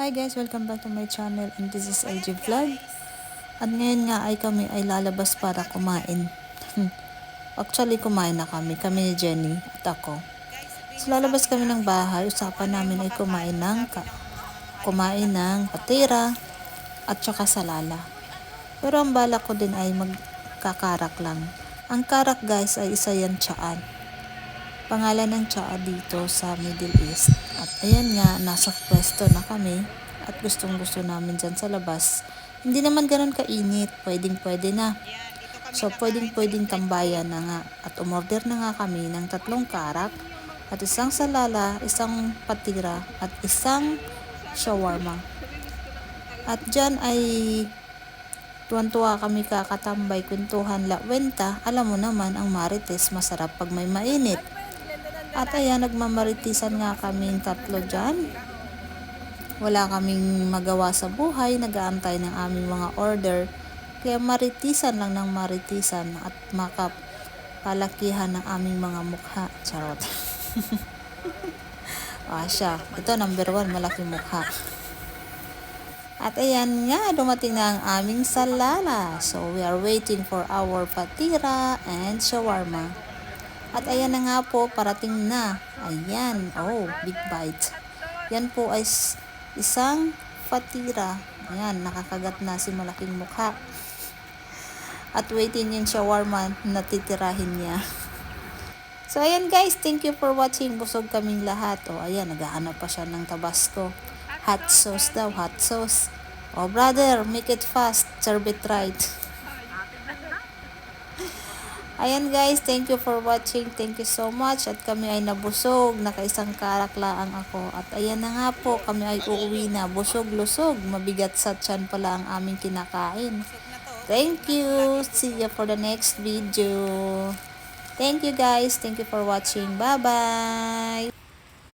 Hi guys, welcome back to my channel and this is LG Vlog. At ngayon nga ay kami ay lalabas para kumain. Actually, kumain na kami. Kami ni Jenny at ako. So, lalabas kami ng bahay. Usapan namin ay kumain ng, ka- kumain ng patira at saka salala. Pero ang balak ko din ay magkakarak lang. Ang karak guys ay isa yan tsaan. Pangalan ng tsaa dito sa Middle East. At ayan nga, nasa pwesto na kami at gustong gusto namin dyan sa labas. Hindi naman ganun kainit, pwedeng pwede na. So pwedeng pwedeng tambayan na nga at umorder na nga kami ng tatlong karak at isang salala, isang patira at isang shawarma. At dyan ay tuwan-tuwa kami kakatambay, kwentuhan, lakwenta. Alam mo naman, ang marites masarap pag may mainit. At ayan, nagmamaritisan nga kaming tatlo dyan. Wala kaming magawa sa buhay, nagaantay ng aming mga order. Kaya maritisan lang ng maritisan at makapalakihan ng aming mga mukha. Charot. ah, siya. Ito, number one, malaki mukha. At ayan nga, dumating na ang aming salala. So, we are waiting for our patira and shawarma. At ayan na nga po, parating na. Ayan, oh, big bite. Yan po ay isang patira. Ayan, nakakagat na si malaking mukha. At waiting yung shawarma na titirahin niya. So, ayan guys, thank you for watching. Busog kaming lahat. O, ayan, naghahanap pa siya ng tabasco. Hot sauce daw, hot sauce. Oh, brother, make it fast. Serve it right. Ayan guys, thank you for watching. Thank you so much. At kami ay nabusog. Nakaisang karak lang ako. At ayan na nga po, kami ay uuwi na. Busog-lusog. Mabigat sa tiyan pala ang aming kinakain. Thank you. See you for the next video. Thank you guys. Thank you for watching. Bye-bye.